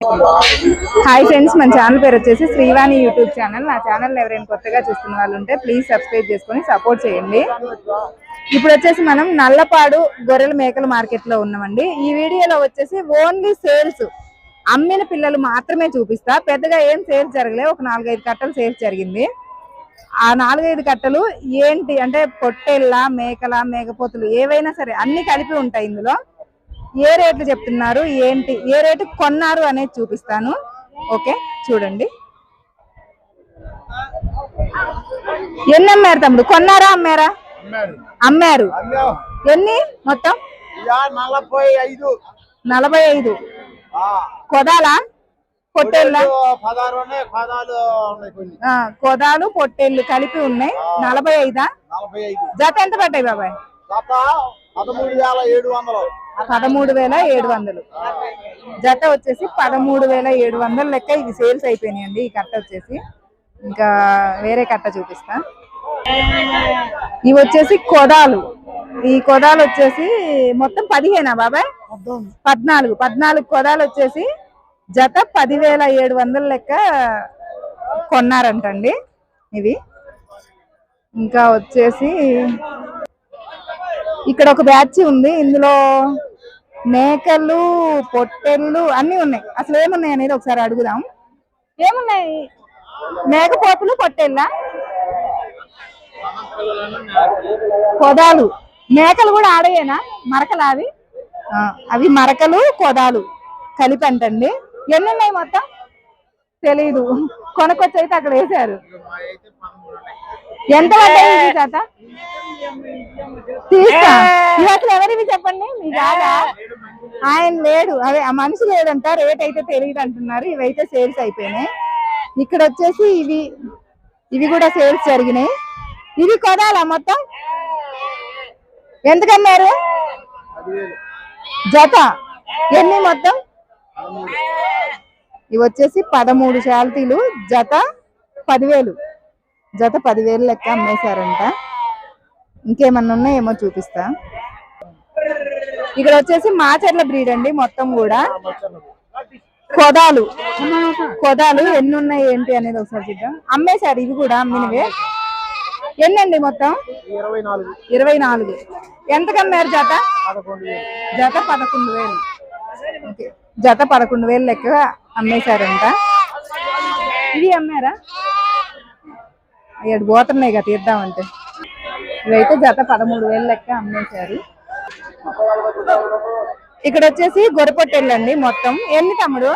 Hi friends మన channel పేరు వచ్చేసి శ్రీవాణి యూట్యూబ్ ఛానల్ నా ఛానల్ ఎవరైనా కొత్తగా చూస్తున్న వాళ్ళు ఉంటే ప్లీజ్ సబ్స్క్రైబ్ చేసుకొని సపోర్ట్ చేయండి. ఇప్పుడు వచ్చేసి మనం నల్లపాడు గొర్రెల మేకల మార్కెట్లో ఉన్నామండి. ఈ వీడియోలో వచ్చేసి ఓన్లీ సేల్స్ అమ్మిన పిల్లలు మాత్రమే చూపిస్తా. పెద్దగా ఏం సేల్స్ జరగలేదు. ఒక నాలుగైదు కట్టలు సేల్స్ జరిగింది. ఆ నాలుగైదు కట్టలు ఏంటి అంటే పొట్టేళ్ళ మేకల మేకపోతులు ఏవైనా సరే అన్ని కలిపి ఉంటాయి ఇందులో. ఏ రేట్లు చెప్తున్నారు? ఏంటి? ఏ రేటు కొన్నారు అనేది చూపిస్తాను. ఓకే చూడండి. ఎన్ని అమ్మారు తమ్ముడు? కొన్నారా అమ్మారా? అమ్మారు. ఎన్ని మొత్తం? నలభై ఐదు. నలభై ఐదు. కొదాలా? పొట్టేళ్ళ? కొదాలు పొట్టేళ్ళు కలిపి ఉన్నాయి. నలభై ఐదా? జత ఎంత పడ్డాయి బాబాయ్? గత పదమూడు వేల ఏడు వందలు. పదమూడు వేల ఏడు వందలు. జత వచ్చేసి పదమూడు వేల ఏడు వందలు లెక్క ఇవి సేల్స్ అయిపోయినాయండి ఈ కట్ట వచ్చేసి. ఇంకా వేరే కట్ట చూపిస్తా. ఇవి వచ్చేసి కొదాలు. ఈ కొదాలు వచ్చేసి మొత్తం పదిహేనా బాబాయ్? పద్నాలుగు. పద్నాలుగు కొదాలు వచ్చేసి జత పదివేల ఏడు వందల లెక్క కొన్నారంటండి ఇవి. ఇంకా వచ్చేసి ఇక్కడ ఒక బ్యాచ్ ఉంది ఇందులో మేకలు పొట్టెళ్ళు అన్ని ఉన్నాయి. అసలు ఏమున్నాయి అనేది ఒకసారి అడుగుదాం. ఏమున్నాయి? మేకపోతులు పొట్టెళ్ళ? కొదాలు మేకలు కూడా ఆడయేనా? మరకలా అవి? అవి మరకలు కొదాలు కలిపి అంటండి. ఎన్ని ఉన్నాయి మొత్తం? తెలీదు. కొనుక్కొచ్చి అయితే అక్కడ వేశారు ఎంత పడ్డాయి తీస్తా. అసలు ఎవరివి చెప్పండి? మీ కాదా ఆయన లేడు. అదే ఆ మనిషి లేదంట రేట్ అయితే తెలియదు అంటున్నారు. ఇవైతే సేల్స్ అయిపోయినాయి. ఇక్కడ వచ్చేసి ఇవి ఇవి కూడా సేల్స్ జరిగినాయి. ఇవి కొనాలా మొత్తం? ఎంతకన్నారు జత. ఎన్ని మొత్తం? ఇవి వచ్చేసి పదమూడు శాలతీలు జత పదివేలు. జత పదివేలు లెక్క అమ్మేశారంట. ఇంకేమన్నా ఉన్నాయేమో చూపిస్తా. ఇక్కడ వచ్చేసి మాచర్ల బ్రీడ్ అండి మొత్తం కూడా. కొదాలు. కొదాలు ఎన్ని ఉన్నాయి ఏంటి అనేది ఒకసారి చూద్దాం. అమ్మేశారు ఇవి కూడా అమ్మినవే. ఎన్నండి మొత్తం? ఇరవై నాలుగు. ఇరవై నాలుగు. ఎంతకు అమ్మారు జత జత పదకొండు వేలు. జత పదకొండు వేలు లెక్క అమ్మేశారంట. ఇది అమ్మారా? ఏడు పోతున్నాయి కదా తీద్దామంటే. ఇవైతే జత పదమూడు వేలు లెక్క అమ్మేశారు. ఇక్కడ వచ్చేసి గొర్రెపొట్టెళ్ళండి మొత్తం. ఎన్ని తమ్ముడు?